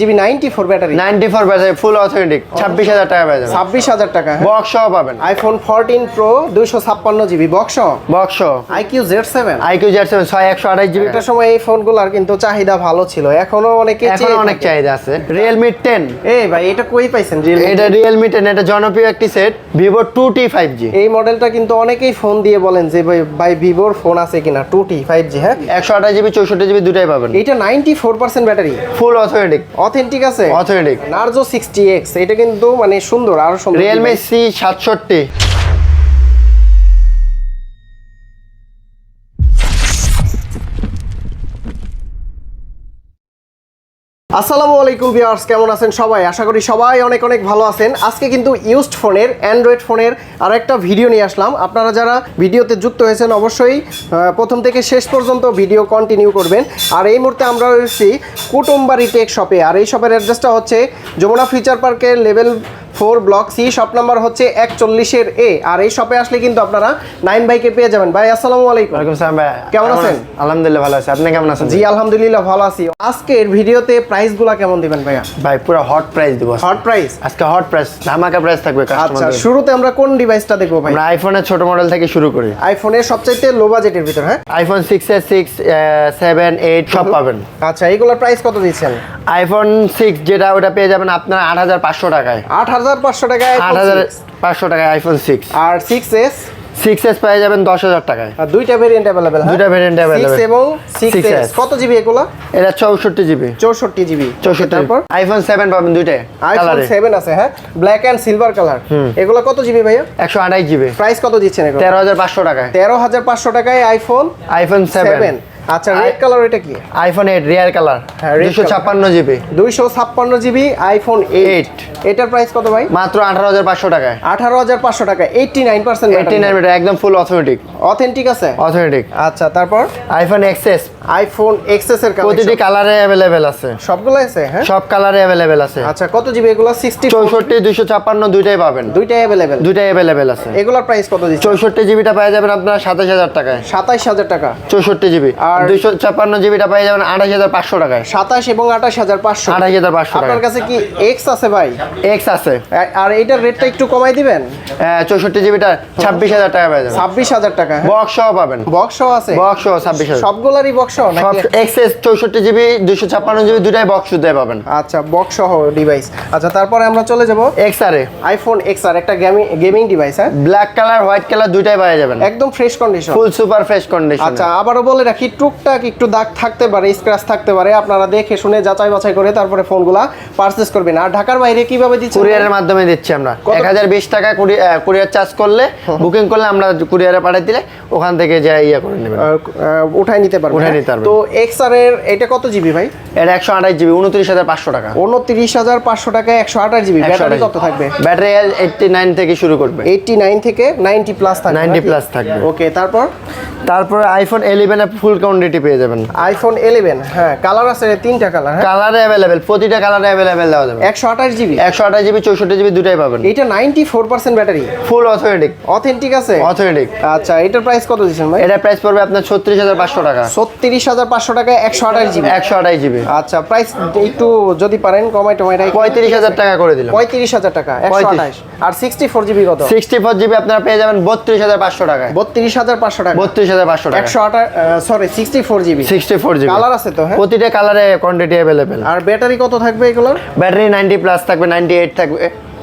GB battery battery full authentic টাকা টাকা box পাবেন। IPhone pro GB. IQOO Z seven iQOO Z seven ছয় একশো আঠাশ জিবি। একটা সময় এই ফোনগুলোর কিন্তু চাহিদা ভালো ছিল। এখনও অনেকে অনেক চাহিদা আছে। রিয়েলমি টেন এই ভাই এটা কই পাইছেন? এটা রিয়েলমি টেন এটা জনপ্রিয় একটি set Vivo two T five G এই মডেলটা কিন্তু অনেকেই ফোন দিয়ে বলেন যে ভাই ভাই ভিভোর ফোন আছে কিনা? টু টি ফাইভ জি হ্যাঁ? একশো আঠাশ জিবি চৌষট্টি জিবি দুটাই পাবেন। এটা ninety four percent battery full authentic authentic আছে? অথেন্টিক নার্জো সিক্সটি এক্স এটা কিন্তু মানে সুন্দর আরও সুন্দর রিয়েলমি সি সাতষট্টি। আসসালামু আলাইকুম ভিউয়ার্স, কেমন আছেন সবাই? আশা করি সবাই অনেক অনেক ভালো আছেন। আজকে কিন্তু ইউজড ফোনের অ্যান্ড্রয়েড ফোনের আর একটা ভিডিও নিয়ে আসলাম। আপনারা যারা ভিডিওতে যুক্ত হয়েছেন, অবশ্যই প্রথম থেকে শেষ পর্যন্ত ভিডিও কন্টিনিউ করবেন। আর এই মুহূর্তে আমরা রয়েছি কুটুম্বারি টেক শপে। আর এই শপের অ্যাড্রেসটা হচ্ছে যমুনা ফিচার পার্কের level four block C shop number হচ্ছে একচল্লিশের এ। আর এই শপে আসলে কিন্তু আপনারা নাইন বাইকে পেয়ে যাবেন। ভাই আসসালামু আলাইকুম। ওয়ালাইকুম সালাম ভাই কেমন আছেন? আলহামদুলিল্লাহ ভালো আছি। আপনি কেমন আছেন? জি আলহামদুলিল্লাহ ভালো আছি। আজকের ভিডিওতে প্রাইসগুলো কেমন দিবেন ভাইয়া? ভাই পুরো হট প্রাইস দিব হট প্রাইস আজকে হট প্রাইস ধামাকা প্রাইস থাকবে আচ্ছা শুরুতে আমরা কোন ডিভাইসটা দেখব ভাই আমরা আইফোনের ছোট মডেল থেকে শুরু করি। আইফোনের সবচাইতে লো বাজেটের ভিতর হ্যাঁ? আইফোন সিক্স এর সিক্স সেভেন এইট সব পাবেন। আচ্ছা এইগুলোর প্রাইস কত দিচ্ছেন? আইফোন সিক্স যেটা ওটা পেয়ে যাবেন আপনার আট হাজার পাঁচশো টাকায়। আট হাজার হাজার পাঁচশো টাকায় আট হাজার পাঁচশো টাকায় আইফোন সিক্স আর সিক্স এস সিক্স এস পেয়ে যাবেন দশ হাজার টাকায়। আর দুইটা ভেরিয়েন্ট অ্যাভেলেবেল দুইটা variant available। এবং সিক্স 6S এস কত জিবি এগুলো? এটা চৌষট্টি জিবি চৌষট্টি জিবি চৌষট্টি। তারপর? আইফোন সেভেন পাবেন দুইটাই আইফোন সেভেন আছে হ্যাঁ? ব্ল্যাক অ্যান্ড সিলভার কালার এগুলো কত জিবি ভাইয়া? একশো আঠাশ জিবি প্রাইস কত দিচ্ছেন তেরো হাজার পাঁচশো টাকায়। তেরো হাজার পাঁচশো টাকায় আইফোন আইফোন সেভেন আচ্ছা রেড কালার এটা কি? আইফোন এইট রিয়ার কালার হ্যাঁ, red দুশো color। ছাপ্পান্ন জিবি দুইশো ছাপ্পান্ন জিবি আইফোন এইট এটার প্রাইস কত ভাই? মাত্র আঠারো হাজার পাঁচশো টাকায়। আঠারো হাজার পাঁচশো টাকা eighty nine percent eighty nine একদম ফুল অথেন্টিক অথেন্টিক আছে? অথেন্টিক আচ্ছা তারপর? আইফোন এক্সেস আইফোন এক্সএস এর প্রতিটি কালেকশন কালারে অ্যাভেলেবেল আছে। সবগুলো আছে হ্যাঁ? সব কালারে অ্যাভেলেবেল আছে। আচ্ছা কত জিবি এগুলো? সিক্সটি চৌষট্টি দুশো ছাপ্পান্ন দুইটাই পাবেন। দুইটাই অ্যাভেলেবেল দুইটাই অ্যাভেলেবেল আছে। এগুলোর প্রাইস কত দিচ্ছে? চৌষট্টি জিবিটা পেয়ে যাবেন আপনার সাতাশ হাজার টাকায়। সাতাইশ হাজার টাকা। চৌষট্টি জিবি আর দুইশো ছাপ্পান্ন জিবিটা পেয়ে যাবেন আঠাশ হাজার পাঁচশো টাকায়। সাতাশ এবং আঠাশ হাজার পাঁচশো। আঠাশ হাজার পাঁচশো আপনার কাছে কি এক্স আছে ভাই? এক্স আছে। আর এইটার রেটটা একটু কমাই দিবেন? চৌষট্টি জিবিটা ছাব্বিশ হাজার টাকা পেয়ে যাবেন। ছাব্বিশ হাজার টাকা। বক্স পাবেন। বক্স আছে? বক্স সহ ছাব্বিশ হাজার। সবগুলারই বক্স সব নাকি? এক্সএস চৌষট্টি জিবি দুশো ছাপ্পান্ন জিবি দুটাই বক্স শুদ্ধ পাবেন। আচ্ছা বক্স সহ ডিভাইস আচ্ছা তারপরে আমরা চলে যাব এক্স আরে আইফোন এক্স আর একটা গেমিং গেমিং ডিভাইস হ্যাঁ? ব্ল্যাক কালার হোয়াইট কালার দুইটাই পাওয়া যাবেন। একদম fresh condition full super fresh condition আচ্ছা আবারও বলে রাখি টুকটাক একটু দাগ থাকতে পারে স্ক্র্যাচ থাকতে পারে আপনারা দেখে শুনে যাচাই বাছাই করে তারপরে ফোনগুলা পারচেস করবেন। আর ঢাকার বাইরে কীভাবে দিচ্ছেন? কুরিয়ারের মাধ্যমে দিচ্ছি আমরা। এক হাজার বিশ টাকা কুরিয়ার চার্জ করলে বুকিং করলে আমরা কুরিয়ারে পাঠিয়ে দিলে ওখান থেকে যা ইয়ে করে নেবেন। উঠাই নিতে পারবেন উঠায় হ্যাঁ? নিতে পারবেন। তো এক্স আর এর এটা কত জিবি ভাই? এটা একশো আঠাশ জিবি উনত্রিশ হাজার পাঁচশো টাকা। উনত্রিশ হাজার পাঁচশো টাকায় একশো আঠাশ জিবি ব্যাটারি কত থাকবে? ব্যাটারি এইটটি নাইন থেকে শুরু করবে। এইটটি নাইন থেকে নাইনটি প্লাস থাকবে 90 plus থাকবে। ওকে তারপর? তারপরে আইফোন ইলেভেনে ফুল কোয়ান্টিটি পেয়ে যাবেন। আইফোন ইলেভেন হ্যাঁ কালার আছে তিনটা কালার হ্যাঁ। কালারে প্রতিটা কালারে দেওয়া যাবে। একশো আঠাশ জিবি একশো আঠাশ জিবি চৌষট্টি জিবি দুটাই পাবেন। এটা ninety four percent battery full authentic authentic আছে? অথেন্টিক আচ্ছা এটার প্রাইস কত দিচ্ছেন ভাই? এটা প্রাইস পড়বে আপনার ছত্রিশ হাজার পাঁচশো টাকা। ছত্রিশ হাজার পাঁচশো টাকায় একশো আঠাশ জিবি একশো আঠাশ জিবি আচ্ছা প্রাইস একটু যদি পারেন কমাই টমাই রাখি। পঁয়ত্রিশ হাজার টাকা করে দিলাম। পঁয়ত্রিশ হাজার টাকা একশো আঠাশ। আর সিক্সটি ফোর জিবি কত? সিক্সটি ফোর জিবি আপনারা পেয়ে যাবেন বত্রিশ হাজার পাঁচশো টাকায়। বত্রিশ হাজার পাঁচশো টাকা। বত্রিশ হাজার পাঁচশো টাকা একশো আঠাশ sorry sixty four GB colour আছে তো হ্যাঁ? প্রতিটা কালারে কোয়ান্টিটি অ্যাভেলেবেল আর ব্যাটারি কত থাকবে এগুলোর? ব্যাটারি নাইনটি প্লাস থাকবে নাইনটি এইট থাকবে।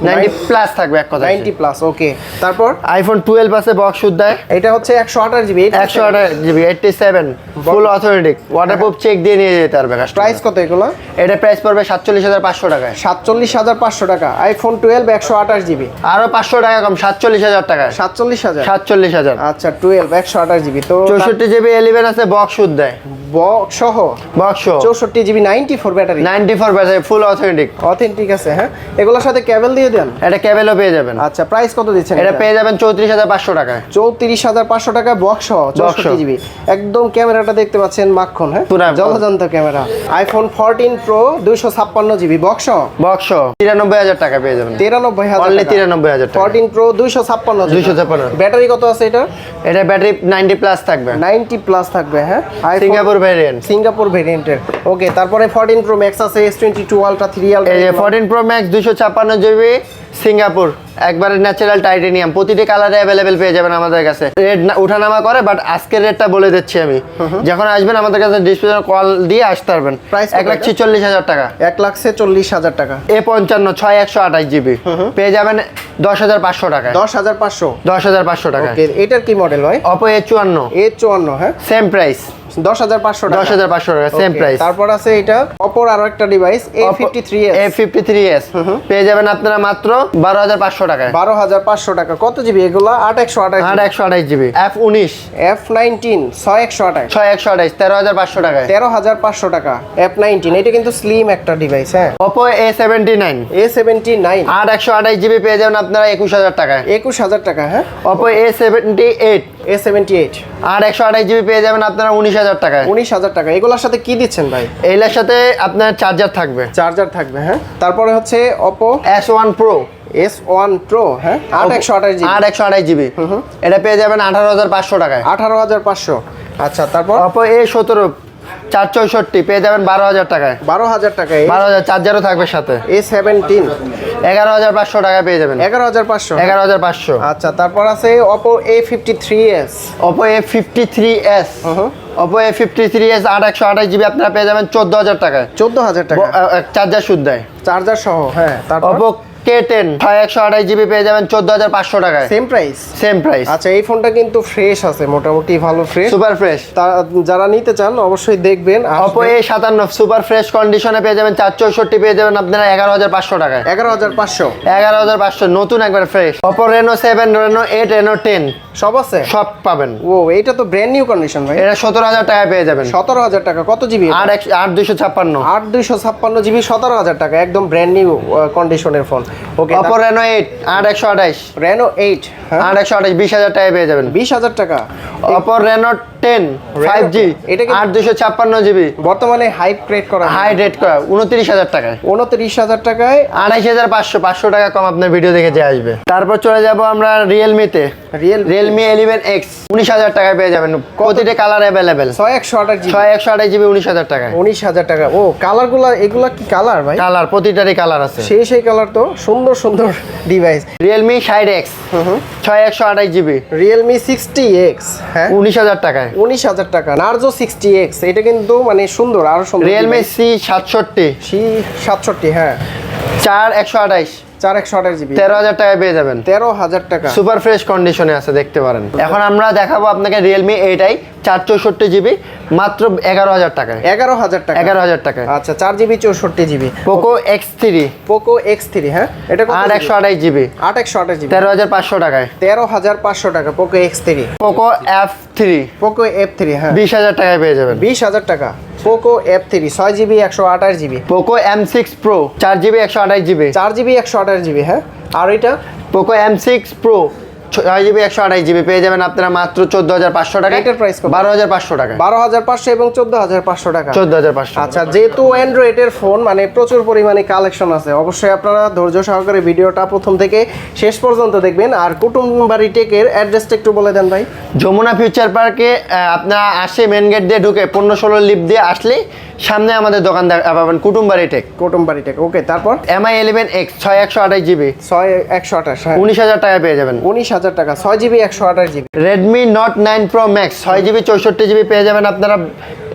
নাইনটি প্লাস থাকবে এক কথা নাইনটি প্লাস ওকে তারপর? আইফোন টুয়েলভ আছে বক্স শুদ্ধায় এটা হচ্ছে একশো আঠাশ জিবি একশো আঠাশ GB eighty seven full authentic waterproof check দিয়ে নিয়ে যেতে পারবে প্রাইস প্রাইস কত এগুলো? এটা প্রাইস পড়বে সাতচল্লিশ হাজার পাঁচশো টাকায়। সাতচল্লিশ হাজার পাঁচশো টাকা। আইফোন টুয়েলভ একশো আঠাশ জিবি আরও পাঁচশো টাকা কম সাতচল্লিশ হাজার টাকায়। সাতচল্লিশ হাজার? সাতচল্লিশ হাজার। আচ্ছা টুয়েলভ একশো আঠাশ জিবি তো চৌষট্টি জিবি এলিভেন আছে বক্স শুদ্ধায় বক্স সহ বক্স চৌষট্টি GB ninety four battery. Ninety four battery full authentic authentic আছে হ্যাঁ? এগুলোর সাথে ক্যাবেল দিয়ে দেন? এটা ক্যাবেলও পেয়ে যাবেন। আচ্ছা প্রাইস কত দিচ্ছেন এটা পেয়ে যাবেন চৌত্রিশ হাজার পাঁচশো টাকায়। চৌত্রিশ হাজার পাঁচশো টাকা বক্স সহ চৌষট্টি জিবি। একদম ক্যামেরাটা দেখতে পাচ্ছেন মাখন হ্যাঁ? পুরা ক্যামেরা। আইফোন ফোরটিন প্রো দুইশো ছাপ্পান্ন জিবি বক্স সহ বক্স তিরানব্বই হাজার টাকা পেয়ে যাবেন। তিরানব্বই হাজার অনলি তিরানব্বই হাজার টাকা। ফোরটিন প্রো দুইশো ছাপ্পান্ন দুইশো ছাপ্পান্ন। ব্যাটারি কত আছে এটা এটা ব্যাটারি নাইনটি প্লাস থাকবে। নাইনটি প্লাস থাকবে হ্যাঁ? সিঙ্গাপুর ভ্যারিয়েন্ট সিঙ্গাপুর ভেরিয়েন্টের ওকে তারপরে ফোরটিন প্রো ম্যাক্স আছে S twenty two ultra three এই আলট্রা ফোরটিন প্রো ম্যাক্স দুশো ছাপ্পান্ন জিবি সিঙ্গাপুর একবারে ন্যাচারাল টাইটেনিয়াম প্রতিটি কালারে অ্যাভেলেবেল পেয়ে যাবেন আমাদের কাছে। রেট ওঠানামা করে বাট আজকের রেটটা বলে দিচ্ছি আমি। যখন আসবেন আমাদের কাছে ডিসপ্লে কল দিয়ে আসতে পারবেন। প্রাইস এক লাখ? ছিচল্লিশ হাজার টাকা। এক লাখ সে চল্লিশ হাজার টাকা। এ পঞ্চান্ন ছয় একশো আঠাশ জিবি পেয়ে যাবেন দশ হাজার পাঁচশো টাকা দশ হাজার পাঁচশো। দশ হাজার পাঁচশো টাকা এটার কি মডেল হয় অপো এ চুয়ান্ন। এ চুয়ান্ন হ্যাঁ। সেম প্রাইস দশ হাজার পাঁচশো দশ হাজার পাঁচশো টাকা সেম প্রাইস তারপর আছে এটা অপর আরও একটা device A fifty three A fifty three S পেয়ে যাবেন আপনারা মাত্র বারো হাজার পাঁচশো টাকায়। বারো হাজার পাঁচশো টাকা। কত জিবি এগুলা আট একশো আঠাশ আট একশো আঠাশ জিবি এফ উনিশ। এফ নাইনটিন ছয় একশো আঠাশ। ছয় একশো আঠাশ তেরো হাজার পাঁচশো টাকায়। তেরো হাজার পাঁচশো টাকা। এফ নাইনটিন এটা কিন্তু স্লিম একটা ডিভাইস হ্যাঁ। Oppo A seventy nine A seventy nine আট একশো আঠাশ জিবি পেয়ে যাবেন আপনারা একুশ হাজার টাকায়। একুশ হাজার টাকা হ্যাঁ। Oppo A seventy eight A seventy eight আর একশো আঠাশ জিবি পেয়ে যাবেন আপনারা উনিশ হাজার টাকায়। উনিশ হাজার টাকা। এগুলোর সাথে কি দিচ্ছেন ভাই? এইগুলোর সাথে আপনার চার্জার থাকবে। চার্জার থাকবে হ্যাঁ? তারপরে হচ্ছে Oppo S one pro S one pro হ্যাঁ? আট একশো আঠাশ জিবি আট একশো আঠাশ জিবি এটা পেয়ে যাবেন আঠারো হাজার পাঁচশো টাকায়। আঠারো হাজার পাঁচশো। আচ্ছা তারপর? অপো এ সতেরো চার চৌষট্টি পেয়ে যাবেন বারো হাজার টাকায়। বারো হাজার টাকা বারো হাজার চার্জারও থাকবে সাথে। A seventeen. এগারো হাজার পাঁচশো টাকায় পেয়ে যাবেন। এগারো হাজার পাঁচশো? এগারো হাজার পাঁচশো। আচ্ছা তারপর আছে Oppo A fifty three S Oppo A fifty three S. Oppo A fifty three S আট একশো আঠাশ জিবি আপনারা পেয়ে যাবেন চোদ্দ হাজার টাকায়। চোদ্দ হাজার টাকা। চার্জার শুদ্ধায় চার্জার সহ হ্যাঁ তারপর? ওপো কে টেন ছয় একশো আঠাশ জিবি পেয়ে যাবেন চোদ্দ হাজার পাঁচশো টাকায়। সেম প্রাইস সেম প্রাইস আচ্ছা এই ফোনটা কিন্তু ফ্রেশ আছে মোটামুটি ভালো ফ্রেশ সুপার ফ্রেশ যারা নিতে চান অবশ্যই দেখবেন ওপো এ সাতান্ন সুপার ফ্রেশ কন্ডিশনে পেয়ে যাবেন চার চৌষট্টি পেয়ে যাবেন আপনারা এগারো হাজার পাঁচশো টাকায়। এগারো হাজার পাঁচশো? এগারো হাজার পাঁচশো নতুন একবার fresh Oppo Reno seven Reno eight Reno ten সব আছে? সব পাবেন। ও এইটা তো ব্র্যান্ড নিউ কন্ডিশন ভাই। এটা সতেরো হাজার টাকায় পেয়ে যাবেন। সতেরো হাজার টাকা কত জিবি আট এক আট দুইশো ছাপ্পান্ন। আট দুইশো ছাপ্পান্ন জিবি সতেরো হাজার টাকা একদম ব্র্যান্ড নিউ কন্ডিশনের phone okay Oppo Reno eight আট একশো আঠাইশ রেনো এইট হ্যাঁ। আট একশো আঠাইশ বিশ হাজার টাকায় পেয়ে যাবেন। বিশ হাজার টাকা। Oppo Reno ten five G এটা আট দুশো ছাপ্পান্ন জিবি বর্তমানে হাইপ ক্রেড করা হাই রেট করা উনত্রিশ হাজার টাকায়। উনত্রিশ হাজার টাকায়। আড়াইশ হাজার পাঁচশো পাঁচশো টাকা কম আপনার ভিডিও দেখে যে আসবে। তারপর চলে যাব আমরা রিয়েলমিতে রিয়েল রিয়েলমি ইলেভেন এক্স উনিশ হাজার টাকায় পেয়ে যাবেন। প্রতিটা কালার অ্যাভেলেবেল ছয় একশো আঠাশ ছয় একশো আঠাশ জিবি উনিশ হাজার টাকায়। উনিশ হাজার টাকা। ও কালারগুলা এগুলা কি কালার ভাই? কালার প্রতিটারই কালার আছে। সেই সেই কালার তো। সুন্দর সুন্দর ডিভাইস রিয়েলমি সাইড এক্স ছয় একশো আঠাশ জিবি। রিয়েলমি সিক্সটি এক্স হ্যাঁ? উনিশ হাজার টাকায়। উনিশ হাজার টাকা নার্জো সিক্সটি এক্স এটা কিন্তু মানে সুন্দর আরও সুন্দর রিয়েলমি সি সাতষট্টি। সি সাতষট্টি হ্যাঁ। চার একশো আঠাইশ চার একশো আঠাশ জিবি। তেরো হাজার টাকায় পেয়ে যাবেন। তেরো হাজার টাকা। সুপার ফ্রেশ কন্ডিশনে আছে দেখতে পারেন। এখন আমরা দেখাবো আপনাকে রিয়েলমি এইটাই চার চৌষট্টি জিবি মাত্র এগারো হাজার টাকায়। এগারো হাজার টাকা। এগারো হাজার টাকায়। আচ্ছা চার জিবি চৌষট্টি GB. Poco X three. Poco X three হ্যাঁ? এটা আট একশো আঠাইশ জিবি। আট একশো আঠাশ জিবি। তেরো হাজার পাঁচশো টাকায়। তেরো হাজার পাঁচশো টাকা Poco X three. Poco F three. Poco F three হ্যাঁ। বিশ হাজার টাকায় পেয়ে যাবেন। বিশ হাজার টাকা পোকো এফ থ্রি ছয় জিবি একশো আঠাশ GB. Poco M six pro চার জিবি একশো আঠাশ জিবি। চার জিবি একশো আঠাশ জিবি হ্যাঁ। আর এটা? পোকো এম সিক্স প্রো ছয় জিবি একশো আঠাশ জিবি পেয়ে যাবেন আপনারা মাত্র চোদ্দ হাজার পাঁচশো টাকা। এটার প্রাইস বারো হাজার পাঁচশো টাকা। বারো হাজার পাঁচশো এবং চোদ্দ হাজার পাঁচশো টাকা। চোদ্দ হাজার পাঁচশো আচ্ছা যেহেতু অ্যান্ড্রয়েডের ফোন মানে প্রচুর পরিমাণে কালেকশন আছে অবশ্যই আপনারা ধৈর্য সহকারে ভিডিওটা প্রথম থেকে শেষ পর্যন্ত দেখবেন। আর কুটুম্বাড়ি টেকের অ্যাড্রেসটা একটু বলে দেন ভাই। যমুনা ফিউচার পার্কে আপনারা আসে মেন গেট দিয়ে ঢুকে পনেরো ষোলো লিপ দিয়ে আসলে সামনে আমাদের দোকান পাবেন কুটুমবাড়ি টেক কুটুমবাড়ি টেক ওকে তারপর? এম আই ইলেভেন এক্স ছয় একশো আঠাশ জিবি ছয় একশো আঠাশ হ্যাঁ। উনিশ হাজার টাকায় পেয়ে যাবেন। উনিশ হাজার টাকা ছয় জিবি একশো আঠাশ GB Redmi Note nine pro max ছয় জিবি চৌষট্টি জিবি পেয়ে যাবেন আপনারা।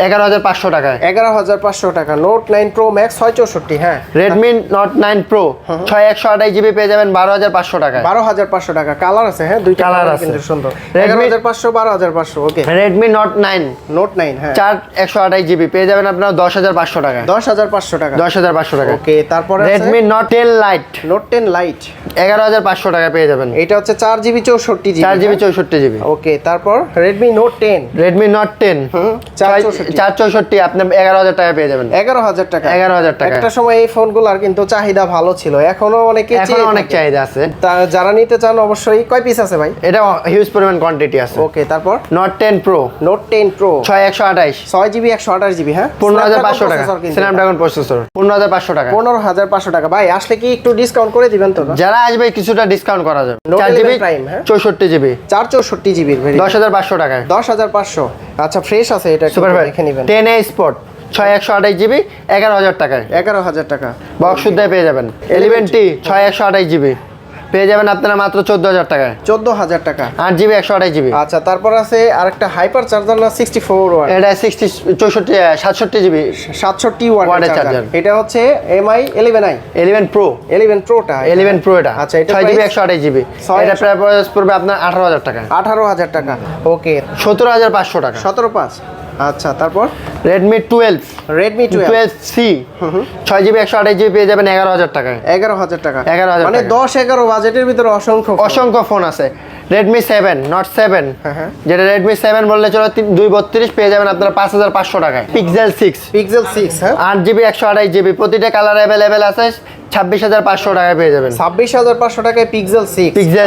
এগারো হাজার পাঁচশো টাকায়। এগারো হাজার পাঁচশো টাকা নোট নাইন প্রো ম্যাক্স ছয় চৌষট্টি হ্যাঁ। রেডমি নট নাইন প্রো ছয় একশো আঠাশ জিবি পেয়ে যাবেন বারো হাজার পাঁচশো টাকায়। বারো হাজার পাঁচশো টাকা কালার আছে হ্যাঁ দুইটা কালার আছে। কিন্তু সুন্দর। এগারো হাজার পাঁচশো বারো হাজার পাঁচশো okay Redmi Note nine Note nine হ্যাঁ। চার একশো আঠাশ জিবি পেয়ে যাবেন আপনারা দশ হাজার পাঁচশো টাকায়। দশ হাজার পাঁচশো টাকা। দশ হাজার পাঁচশো টাকা ওকে তারপরে Redmi Note ten lite Note ten lite এগারো হাজার পাঁচশো টাকা পেয়ে যাবেন। এটা হচ্ছে চার জিবি চৌষট্টি জিবি চার জিবি চৌষট্টি জিবি। ওকে তারপর Redmi Note ten Redmi Note ten চার চৌষট্টি। চার চৌষট্টি আপনি এগারো হাজার টাকা পেয়ে যাবেন। এগারো হাজার টাকা। এগারো হাজার টাকা। একটা সময় এই ফোনগুলোর কিন্তু চাহিদা ভালো ছিল। এখনও অনেকে অনেক চাহিদা আছে। যারা নিতে চান অবশ্যই কয় পিস আছে ভাই? এটা হিউজ পরিমাণ কোয়ান্টিটি আছে। ওকে তারপর? Note ten pro Note ten pro ছয় একশো আঠাইশ। ছয় জিবি একশো আঠাশ জিবি হ্যাঁ? পনেরো হাজার পাঁচশো টাকা। স্ন্যাপড্রাগন প্রসেসর পনেরো হাজার পাঁচশো টাকা। পনেরো হাজার পাঁচশো টাকা। ভাই আসলে কি একটু ডিসকাউন্ট করে দিবেন তো? যারা আসবে কিছুটা ডিসকাউন্ট করা যাবে। চার 11 জিবি হ্যাঁ? চৌষট্টি জিবি চার চৌষট্টি জিবির দশ হাজার পাঁচশো টাকায়। দশ হাজার পাঁচশো। আচ্ছা ফ্রেশ আছে এটা সুপার দেখে নেবেন। টেন এ স্পট ছয় একশো আঠাশ জিবি এগারো হাজার টাকায়। এগারো হাজার টাকা। বক্স শুদ্ধ পেয়ে যাবেন। এলিভেন টি ছয় একশো আঠাশ জিবি। পেয়ে যাবেন আপনারা মাত্র চোদ্দ হাজার টাকায়। চোদ্দ হাজার টাকা। আট জিবি একশো আঠাশ জিবি। আচ্ছা তারপর আছে আরেকটা হাইপার চার্জার না সিক্সটি ফোর ওয়াট? এটা সিক্সটি চৌষট্টি সাতষট্টি জিবি। সাতষট্টি এর চার্জার এটা হচ্ছে Mi eleven I eleven pro eleven প্রোটা eleven pro এটা। আচ্ছা, এটা ছয় জিবি? একশো আঠাশ জিবি। এটা প্রায় পড়বে আপনার আঠারো হাজার টাকা আঠারো হাজার টাকা। ওকে। সতেরো হাজার পাঁচশো টাকা। সতেরো পাঁচ। আচ্ছা তারপর? Redmi twelve Redmi twelve C ছয় জিবি একশো আঠাশ জিবি পেয়ে যাবেন এগারো হাজার টাকায়। এগারো হাজার টাকা। 11,000 মানে দশ এগারো বাজেটের ভিতরে অসংখ্য অসংখ্য ফোন আছে। Redmi seven Note seven. যেটা রেডমি সেভেন বললে চলো দুই বত্রিশ পেয়ে যাবেন আপনারা পাঁচ হাজার পাঁচশো টাকায়। পিক্সেল সিক্স পিক্সেল সিক্স হ্যাঁ। আট জিবি একশো আঠাশ জিবি প্রতিটা কালার অ্যাভেলেবেল আছে। ছাব্বিশ হাজার পাঁচশো টাকায় পেয়ে যাবেন। ছাব্বিশ হাজার পাঁচশো টাকায় পিক্সেল সিক্স পিক্সেল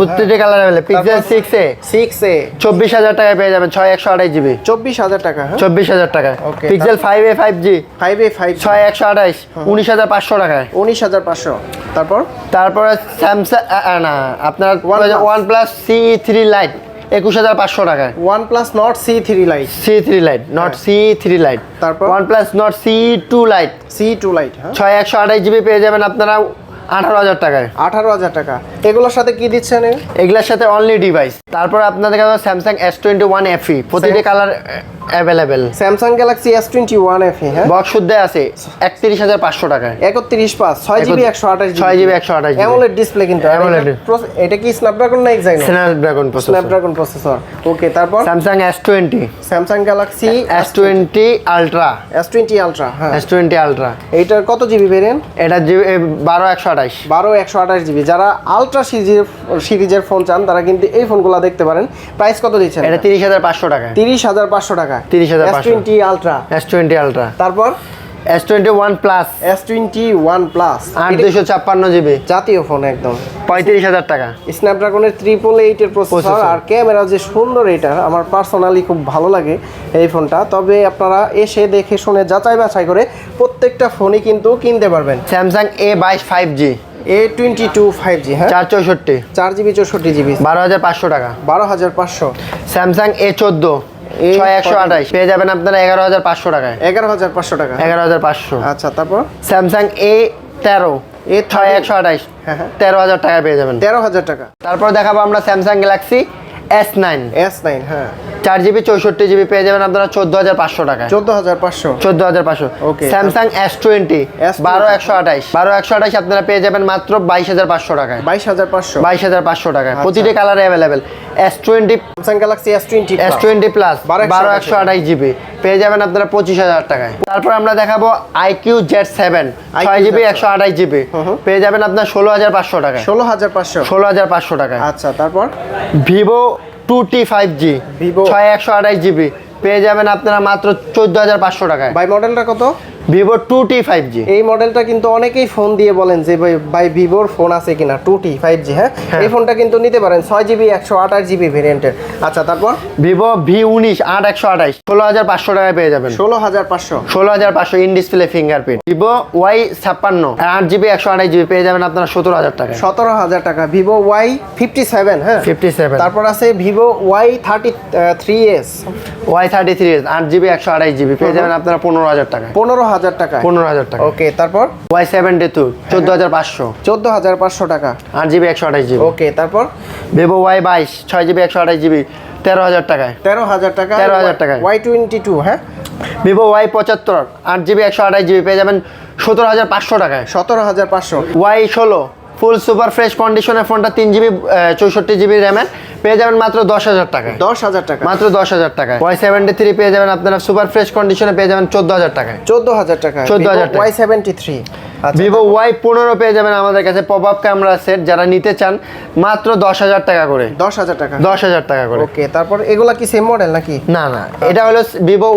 প্রতিটা colour available Pixel six A six A চব্বিশ হাজার টাকায় পেয়ে যাবেন ছয় একশো আঠাশ জিবি। চব্বিশ হাজার টাকা হ্যাঁ। চব্বিশ হাজার টাকায়। Pixel five A five G five A five ছয় একশো আঠাশ উনিশ হাজার পাঁচশো টাকায়। উনিশ হাজার পাঁচশো। তারপর? তারপরে স্যামসাং না আপনার OnePlus। OnePlus C three lite একুশ হাজার পাঁচশো টাকায়। OnePlus Nord C three lite C three lite Nord C three lite তারপর? OnePlus Nord C two lite C two lite ছয় একশো আঠাশ জিবি পেয়ে যাবেন আপনারা আঠারো হাজার টাকায়। আঠারো হাজার টাকা। এগুলোর সাথে কি দিচ্ছেন এগুলোর সাথে অনলি ডিভাইস তারপর আপনাদের কাছে Samsung S twenty one FE প্রতিটি colour available Samsung Galaxy S twenty one F হ্যাঁ? বক্স শুদ্ধ আছে একত্রিশ হাজার পাঁচশো টাকায়। একত্রিশ পাঁচ ছয় জিবি একশো আঠাশ ছয় জিবি একশো আঠাশ অ্যামোলেড ডিসপ্লে কিন্তু AMOLED এটা কি স্ন্যাপড্রাগন না Exynos Snapdragon processor Snapdragon processor okay তারপর? Samsung S twenty Samsung Galaxy S twenty ultra S twenty ultra হ্যাঁ। এস টোয়েন্টি আলট্রা এইটার কত জিবি ভেরিয়েন্ট এটা জিবি বারো একশো আঠাশ। বারো একশো আঠাশ জিবি। যারা আলট্রা সিরিজের সিরিজের ফোন চান তারা কিন্তু এই ফোনগুলো দেখতে পারেন। প্রাইস কত দিচ্ছেন? এটা তিরিশ হাজার পাঁচশো টাকায় তিরিশ হাজার পাঁচশো টাকা। 30,500 twenty ultra S twenty ultra তারপর? S twenty one plus S twenty one plus আট দুশো ছাপ্পান্ন জিবি। জাতীয় ফোন একদম। পঁয়ত্রিশ হাজার টাকা। স্ন্যাপড্রাগনের ট্রিপল এইটের প্রসেসর। আর ক্যামেরা যে সুন্দর এটা আমার পার্সোনালি খুব ভালো লাগে এই ফোনটা তবে আপনারা এসে দেখে শুনে যাচাই বাছাই করে প্রত্যেকটা ফোনই কিন্তু কিনতে পারবেন। স্যামসাং এ বাইশ five G A twenty two five G হ্যাঁ? চার চৌষট্টি। চার জিবি চৌষট্টি জিবি। বারো হাজার পাঁচশো টাকা। বারো হাজার পাঁচশো। স্যামসাং এ চোদ্দ। ছয় একশো আঠাশ। পেয়ে যাবেন আপনারা এগারো হাজার পাঁচশো টাকায়। এগারো হাজার পাঁচশো টাকা। এগারো হাজার পাঁচশো। আচ্ছা তারপর? স্যামসাং এ তেরো। এ ছয় একশো আঠাশ। হ্যাঁ, হ্যাঁ। তেরো হাজার টাকায় পেয়ে যাবেন। তেরো হাজার টাকা। তারপর দেখাবো আমরা Samsung Galaxy S nine S nine হ্যাঁ। চার জিবি চৌষট্টি জিবি পেয়ে যাবেন আপনারা চোদ্দ হাজার পাঁচশো টাকা চোদ্দ হাজার পাঁচশো? চোদ্দ হাজার পাঁচশো. স্যামসাং এস টোয়েন্টি S20 বারো একশো আঠাশ। বারো একশো আঠাশ আপনারা পেয়ে যাবেন মাত্র বাইশ হাজার পাঁচশো টাকায়। বাইশ হাজার পাঁচশো। বাইশ হাজার পাঁচশো টাকায়। আচ্ছা। প্রতিটি কালারে available S twenty Samsung Galaxy S twenty S twenty plus বারো একশো আঠাশ। জিবি। পেয়ে যাবেন আপনারা পঁচিশ হাজার টাকায়। তারপর আমরা দেখাবো আইকিউ জেড সেভেন ছয় জিবি একশো আঠাশ জিবি। পেয়ে যাবেন আপনার ষোলো হাজার পাঁচশো টাকায়। ষোলো হাজার পাঁচশো। ষোলো হাজার পাঁচশো টাকায়। আচ্ছা তারপর? Vivo two T five G ছয় একশো আঠাশ জিবি পেয়ে যাবেন আপনারা মাত্র চোদ্দ হাজার পাঁচশো টাকায়। বাই মডেলটা কত? Vivo two T five G এই মডেলটা কিন্তু অনেকেই ফোন দিয়ে বলেন যে ভাই ভাই ভিভোর ফোন আছে কিনা? টু টি ফাইভ জি হ্যাঁ? হ্যাঁ। এই ফোনটা কিন্তু নিতে পারেন ছয় জিবি একশো আঠাশ জিবি ভেরিয়েন্টের আচ্ছা তারপর? ভিভো ভি উনিশ আট একশো আঠাশ। ষোলো হাজার পাঁচশো টাকায় পেয়ে যাবেন। ষোলো হাজার পাঁচশো। ষোলো হাজার পাঁচশো in display fingerprint Vivo Y ছাপ্পান্ন আট জিবি একশো আঠাশ জিবি পেয়ে যাবেন আপনারা সতেরো হাজার টাকা সতেরো হাজার টাকা। ভিভো ওয়াই ফিফটি সেভেন হ্যাঁ? ফিফটি সেভেন তারপর আছে Vivo Y thirty three S Y thirty three আট জিবি একশো আঠাশ জিবি পেয়ে যাবেন আপনারা পনেরো হাজার টাকায়। পনেরো হাজার টাকা পনেরো হাজার টাকা ওকে তারপর? ওয়াই সেভেন্টি টু চোদ্দ হাজার পাঁচশো। চোদ্দ হাজার পাঁচশো টাকা। আট জিবি একশো আঠাশ জিবি ওকে তারপর? ভিভো ওয়াই বাইশ ছয় জিবি একশো আঠাশ জিবি তেরো হাজার টাকায়। তেরো হাজার টাকা। 13,000 টাকায়। ওয়াই টোয়েন্টি টু হ্যাঁ? ভিভো ওয়াই পঁচাত্তর আট জিবি একশো আঠাশ জিবি পেয়ে যাবেন সতেরো হাজার পাঁচশো টাকায়। সতেরো হাজার পাঁচশো। ওয়াই ষোলো ফুল সুপার ফ্রেশ কন্ডিশনের ফোনটা তিন জিবি চৌষট্টি জিবি র্যামের পেয়ে যাবেন মাত্র দশ হাজার টাকায়। দশ হাজার টাকা মাত্র দশ হাজার টাকা ওয়াই সেভেন্টি থ্রি পেয়ে যাবেন আপনারা সুপার ফ্রেশ কন্ডিশনে পেয়ে যাবেন চোদ্দ হাজার টাকায়। চোদ্দ হাজার টাকা চোদ্দ হাজার Y seventy three Vivo Y পনেরো পেয়ে যাবেন আমাদের কাছে পপ আপ ক্যামেরা সেট যারা নিতে চান মাত্র দশ হাজার টাকা করে। দশ হাজার টাকা দশ হাজার টাকা করে। ওকে তারপর এগুলা কি সেম মডেল নাকি? না না এটা হলো ভিভো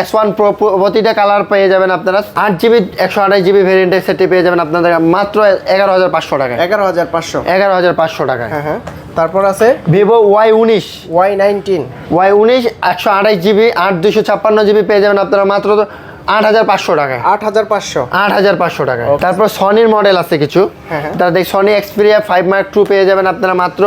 এস ওয়ান প্রো প্রতিটা কালার পেয়ে যাবেন আপনারা। আট জিবি একশো আঠাশ জিবি ভেরিয়েন্টের সেটটি পেয়ে যাবেন আপনাদের মাত্র এগারো হাজার পাঁচশো টাকা এগারো হাজার পাঁচশো। এগারো হাজার পাঁচশো টাকা হ্যাঁ হ্যাঁ। তারপর আছে? ভিভো ওয়াই উনিশ। ওয়াই নাইনটিন ওয়াই উনিশ একশো আঠাশ জিবি আট দুশো ছাপ্পান্ন জিবি পেয়ে যাবেন আপনারা মাত্র আট হাজার পাঁচশো টাকায় আট হাজার পাঁচশো। আট হাজার পাঁচশো টাকায় তারপর সনির মডেল আছে কিছু। হ্যাঁ, হ্যাঁ। তার দেখ Sony Xperia five mark two পেয়ে যাবেন আপনারা মাত্র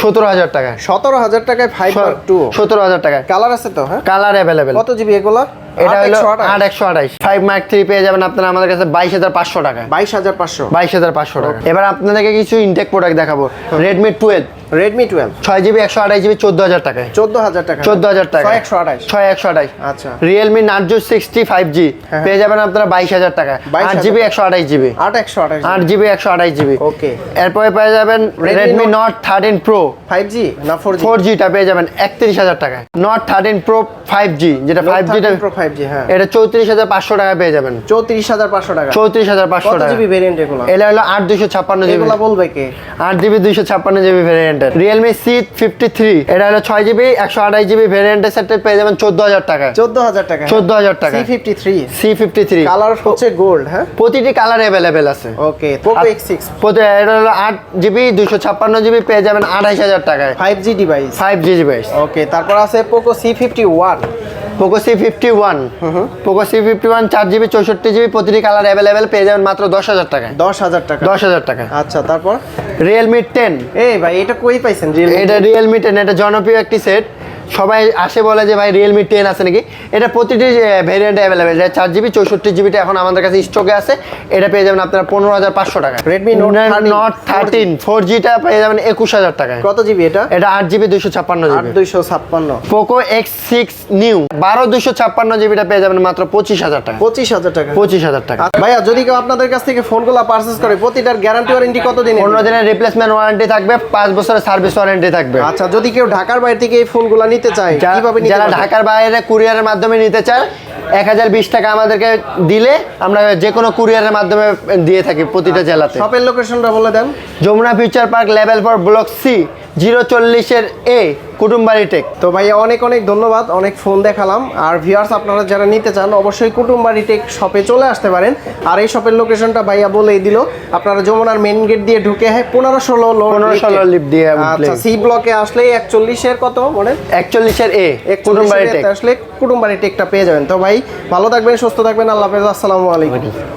সতেরো হাজার টাকায়। সতেরো হাজার টাকায় ফাইভ টু সতেরো হাজার টাকায়। কালার আছে তো হ্যাঁ? কালার অ্যাভেলেবেল কত জিবি এগুলো? এটা হলো আট একশো আঠাইশ ফাইভ মার্ক থ্রি পেয়ে যাবেন আপনারা আমাদের কাছে বাইশ হাজার পাঁচশো টাকা বাইশ হাজার পাঁচশো। বাইশ হাজার পাঁচশো টাকা এবার আপনাদেরকে কিছু ইনটেক প্রোডাক্ট দেখাবো। রেডমি টুয়েলভ রেডমি টুয়েলভ ছয় জিবি একশো আঠাশ জিবি চোদ্দ হাজার টাকায়। চোদ্দ হাজার টাকা। চোদ্দ হাজার টাকা একশো আঠাশ? ছয় একশো আঠাশ। আচ্ছা। Realme Narzo sixty five G. পেয়ে যাবেন আপনারা বাইশ হাজার টাকা। 22,000 আট জিবি একশো আঠাশ জিবি। আট একশো আঠাশ আট জিবি একশো আঠাশ জিবি। ওকে এরপরে পেয়ে যাবেন Redmi Redmi Note- Note thirteen pro five G না ফোর ফোর জিটা পেয়ে যাবেন একত্রিশ হাজার টাকায়। Note thirteen pro five G যেটা ফাইভ জিটা প্রো ফাইভ জি হ্যাঁ। এটা চৌত্রিশ হাজার পাঁচশো টাকা পেয়ে যাবেন। চৌত্রিশ হাজার পাঁচশো টাকা। চৌত্রিশ হাজার পাঁচশো টাকা। জিবি ভেরিয়েন্ট এগুলো? এটা হলো আট দুশো ছাপ্পান্ন জিবি। বলবে কে? আট জিবি দুইশো ছাপ্পান্ন জিবি ভ্যারিয়েন্টের রিয়েলমি সি ফিফটি থ্রি এটা হলো ছয় জিবি একশো আঠাশ জিবি ভ্যারিয়েন্টের সেটে পেয়ে যাবেন চোদ্দ হাজার টাকা। চোদ্দ হাজার টাকা চোদ্দ হাজার টাকা। C fifty three C fifty three colour হচ্ছে গোল্ড হ্যাঁ? প্রতিটি কালার অ্যাভেলেবেল আছে। ওকে পোকো এক্স সিক্স এটা হলো আট জিবি দুশো ছাপ্পান্ন জিবি পেয়ে যাবেন আঠাইশ হাজার টাকায়। Five G device five G device okay তারপর আছে Poco C fifty one Poco C fifty one Poco C fifty one চার জিবি চৌষট্টি জিবি প্রতিটি কালার অ্যাভেলেবেল পেয়ে যাবেন মাত্র দশ হাজার টাকায়। দশ হাজার টাকা। দশ হাজার টাকা। আচ্ছা তারপর? রিয়েলমি টেন এই ভাই এটা কই পাইছেন? এটা রিয়েলমি টেন এটা জনপ্রিয় একটি সেট সবাই আসে বলে যে ভাই রিয়েলমি টেন আছে নাকি? এটা প্রতিটি ভেরিয়েন্ট অ্যাভেলেবেল এটা চার জিবি চৌষট্টি জিবিটা এখন আমাদের কাছে স্টকে আছে। এটা পেয়ে যাবেন আপনারা পনেরো হাজার পাঁচশো টাকা রেডমি নোট 13 থার্টিন ফোর জিটা পেয়ে যাবেন একুশ হাজার টাকায়। কত জিবি এটা? এটা আট জিবি দুশো ছাপ্পান্ন জিবি দুইশো ছাপ্পান্ন। পোকো এক্স সিক্স নিউ বারো দুশো ছাপ্পান্ন জিবিটা পেয়ে যাবেন মাত্র পঁচিশ হাজার টাকা পঁচিশ হাজার টাকা। পঁচিশ হাজার টাকা। আচ্ছা, ভাইয়া যদি কেউ আপনাদের কাছ থেকে ফোনগুলো পারচেস করে প্রতিটার গ্যারান্টি ওয়ারেন্টি কত দিন পনেরো দিনের রিপ্লেসমেন্ট ওয়ারেন্টি থাকবে পাঁচ বছরের সার্ভিস ওয়ারেন্টি থাকবে। আচ্ছা যদি কেউ ঢাকার বাইরে থেকে এই ফোনগুলো নিতে চায় কীভাবে যারা ঢাকার বাইরে কুরিয়ারের মাধ্যমে নিতে চায় এক হাজার বিশ টাকা আমাদেরকে দিলে আমরা যে কোনো কুরিয়ারের মাধ্যমে দিয়ে থাকি প্রতিটা জেলাতে। শপের লোকেশনটা বলে দেন। Jamuna future park level four block C zero চল্লিশের এ কুটুম্বাড়ি টেক। তো ভাইয়া অনেক অনেক ধন্যবাদ অনেক ফোন দেখালাম। আর ভিউয়ার্স আপনারা যারা নিতে চান অবশ্যই কুটুমবাড়ি টেক শপে চলে আসতে পারেন। আর এই শপের লোকেশনটা ভাইয়া বলেই দিল আপনারা যমুনার মেন গেট দিয়ে ঢুকে হ্যাঁ পনেরো ষোলো পনেরো ষোলো লিফট দিয়ে আচ্ছা সি ব্লকে আসলে একচল্লিশের কত মনে? একচল্লিশের এ কুটুমবাড়ি টেক। আসলে কুটুমবাড়ি টেকটা পেয়ে যাবেন। তো ভাই ভালো থাকবেন সুস্থ থাকবেন আল্লাহ হাফেজ আসসালামু আলাইকুম।